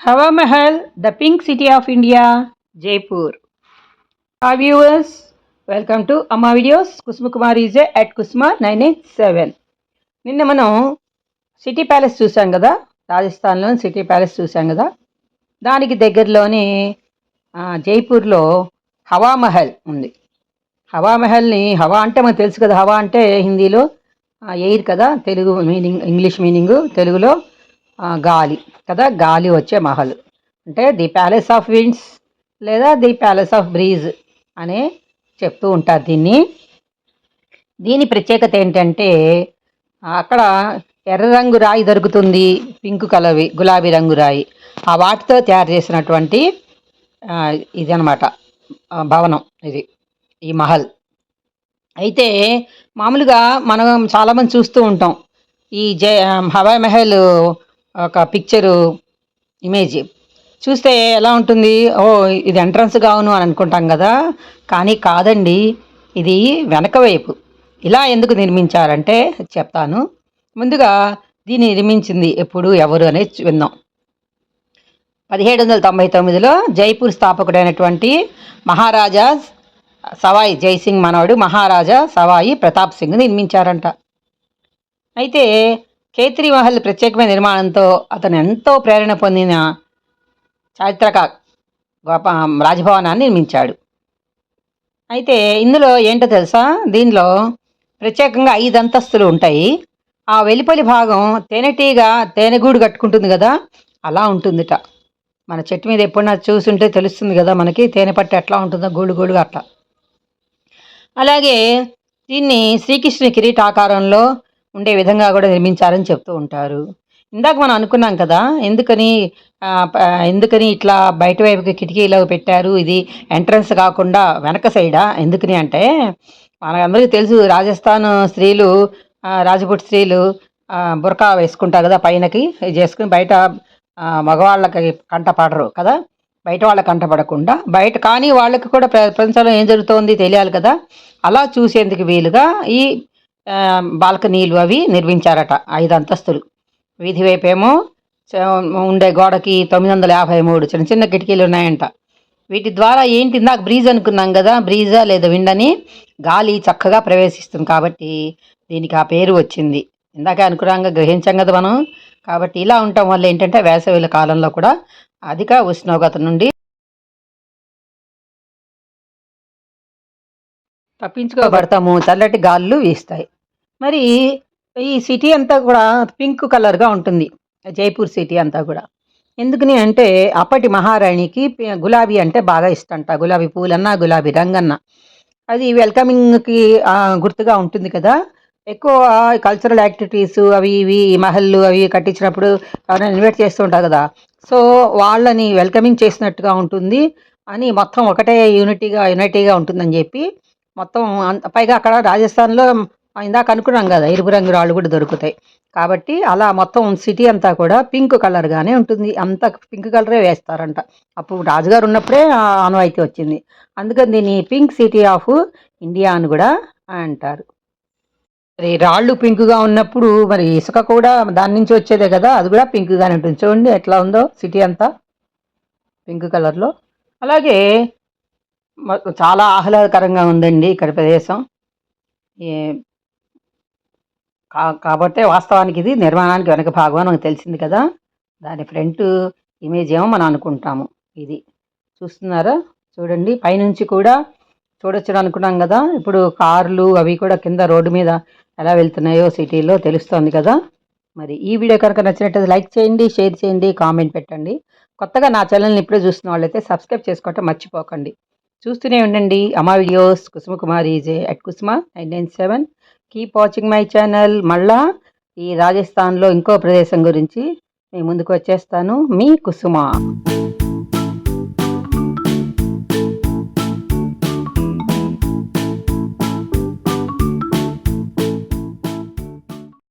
Hawa Mahal the pink city of India Jaipur ఆ Jaipur. Welcome to welcome videos Amma Videos. Kusma Kumar is at Kusma 987. నిన్న మనం city palace చూసాం కదా? రాజస్థాన్లోని city palace చూసాం కదా? దానికి దగ్గరలోనే జైపూర్లో హవామహల్ ఉంది. హవామహల్ని హవా అంటే మనకు తెలుసు కదా? హవా అంటే హిందీలో ఎయిర్ కదా? తెలుగు మీనింగ్ ఇంగ్లీష్ మీనింగ్ తెలుగులో. గాలి. కదా గాలి వచ్చే మహల్. అంటే ది ప్యాలెస్ ఆఫ్ విండ్స్ లేదా ది ప్యాలెస్ ఆఫ్ బ్రీజ్ అనే చెప్తూ ఉంటారు దీన్ని. దీని ప్రత్యేకత ఏంటంటే అక్కడ ఎర్ర రంగు రాయి దొరుకుతుంది పింక్ కలర్వి గులాబీ రంగు రాయి. ఆ వాటితో తయారు చేసినటువంటి ఇది అనమాట భవనం ఇది ఈ మహల్. అయితే మామూలుగా మనం చాలామంది చూస్తూ ఉంటాం. ఈ జయ హవాయి మహల్ ఒక పిక్చరు ఇమేజ్ చూస్తే ఎలా ఉంటుంది? ఓ ఇది ఎంట్రన్స్ కావును అని అనుకుంటాం కదా. కానీ కాదండి ఇది వెనక వైపు. ఇలా ఎందుకు నిర్మించారంటే చెప్తాను. ముందుగా దీన్ని నిర్మించింది ఎప్పుడు ఎవరు అనేది విందాం. పదిహేడు వందల తొంభై తొమ్మిదిలో జైపూర్ స్థాపకుడైనటువంటి మహారాజా సవాయి జైసింగ్ మనవడు మహారాజా సవాయి ప్రతాప్ సింగ్ నిర్మించారంట. అయితే మహల్ ప్రత్యేకమైన నిర్మాణంతో అతను ఎంతో ప్రేరణ పొందిన చారిత్రక గొప్ప రాజభవనాన్ని నిర్మించాడు. అయితే ఇందులో ఏంటో తెలుసా? దీనిలో ప్రత్యేకంగా ఐదు అంతస్తులు ఉంటాయి. ఆ వెలిపలి భాగం తేనెటీగ తేనెగూడు కట్టుకుంటుంది కదా? అలా ఉంటుందిట. మన చెట్టు మీద ఎప్పుడన్నా చూసుంటే తెలుస్తుంది కదా మనకి తేనె పట్టు ఎట్లా ఉంటుందో గూడు గూడుగా అట్లా. అలాగే దీన్ని శ్రీకృష్ణుని కిరీటాకారంలో ఉండే విధంగా కూడా నిర్మించారని చెప్తూ ఉంటారు. ఇందాక మనం అనుకున్నాం కదా ఎందుకని ఎందుకని ఇట్లా బయట వైపుకి కిటికీలో పెట్టారు? ఇది ఎంట్రన్స్ కాకుండా వెనక సైడా? ఎందుకని అంటే మనకందరికీ తెలుసు రాజస్థాన్ స్త్రీలు రాజపుట్ స్త్రీలు బురకా వేసుకుంటారు కదా పైనకి ఇది చేసుకుని బయట మగవాళ్ళకి కంట పడరు కదా బయట వాళ్ళకి కంటపడకుండా బయట కానీ వాళ్ళకి కూడా ప్ర- ప్రపంచంలో ఏం జరుగుతోంది తెలియాలి కదా. అలా చూసేందుకు వీలుగా ఈ బాల్కనీలు అవి నిర్మించారట ఐదు అంతస్తులు. వీధి వైపేమో చ- ఉండే గోడకి తొమ్మిది వందల యాభై మూడు చిన్న చిన్న కిటికీలు ఉన్నాయంట. వీటి ద్వారా ఏంటి ఇందాక బ్రీజ్ అనుకున్నాం కదా బ్రీజా లేదా విండని గాలి చక్కగా ప్రవేశిస్తుంది కాబట్టి దీనికి ఆ పేరు వచ్చింది. ఇందాక అనుకున్నాంగా గ్రహించాం కదా మనం. కాబట్టి ఇలా ఉండటం వల్ల ఏంటంటే వేసవిల కాలంలో కూడా అధిక ఉష్ణోగ్రత నుండి తప్పించుకోబడతాము చల్లటి గాలులు వీస్తాయి. మరి ఈ సిటీ అంతా కూడా పింక్ కలర్గా ఉంటుంది. జైపూర్ సిటీ అంతా కూడా. ఎందుకని అంటే అప్పటి మహారాణికి గులాబీ అంటే బాగా ఇష్టంట. గులాబీ పూలన్నా గులాబీ రంగన్న. అది వెల్కమింగ్కి గుర్తుగా ఉంటుంది కదా. ఎక్కువ కల్చరల్ యాక్టివిటీస్ అవి ఇవి మహల్లు అవి కట్టించినప్పుడు ఎవరైనా ఇన్వైట్ చేస్తూ ఉంటారు కదా. సో వాళ్ళని వెల్కమింగ్ చేసినట్టుగా ఉంటుంది. అని మొత్తం ఒకటే యూనిటీగా యునైటీగా ఉంటుందని చెప్పి మొత్తం అంత- పైగా అక్కడ రాజస్థాన్లో ఇందాక అనుకున్నాం కదా ఎరుపు రంగు రాళ్ళు కూడా దొరుకుతాయి. కాబట్టి అలా మొత్తం సిటీ అంతా కూడా పింక్ కలర్గానే ఉంటుంది. అంతా పింక్ కలరే వేస్తారంట. అప్పుడు రాజుగారు ఉన్నప్పుడే ఆనవాయితీ వచ్చింది. అందుకని దీన్ని పింక్ సిటీ ఆఫ్ ఇండియా అని కూడా అంటారు. మరి రాళ్ళు పింక్గా ఉన్నప్పుడు మరి ఇసుక కూడా దాని నుంచి వచ్చేదే కదా అది కూడా పింక్గానే ఉంటుంది. చూడండి ఎట్లా ఉందో సిటీ అంతా పింక్ కలర్లో అలాగే చాలా ఆహ్లాదకరంగా ఉందండి ఇక్కడ ప్రదేశం. ఏ- కాబట్టి వాస్తవానికి ఇది నిర్మాణానికి వెనక భాగం అని మనకు తెలిసింది కదా. దాని ఫ్రంట్ ఇమేజ్ ఏమో మనం అనుకుంటాము. ఇది చూస్తున్నారా? చూడండి. పైనుంచి కూడా చూడొచ్చు అనుకున్నాం కదా. ఇప్పుడు కార్లు అవి కూడా కింద రోడ్డు మీద ఎలా వెళ్తున్నాయో సిటీలో తెలుస్తోంది కదా. మరి ఈ వీడియో కనుక నచ్చినట్లయితే లైక్ చేయండి షేర్ చేయండి కామెంట్ పెట్టండి. కొత్తగా నా ఛానల్ని ఇప్పుడే చూస్తున్న వాళ్ళైతే సబ్స్క్రైబ్ చేసుకోవటం మర్చిపోకండి. చూస్తూనే ఉండండి. Amma videos Kusuma Kumari J at Kusuma nine nine seven. Keep watching my channel మళ్ళా ఈ రాజస్థాన్లో ఇంకో ప్రదేశం గురించి మీ ముందుకు వచ్చేస్తాను. మీ కుసుమ.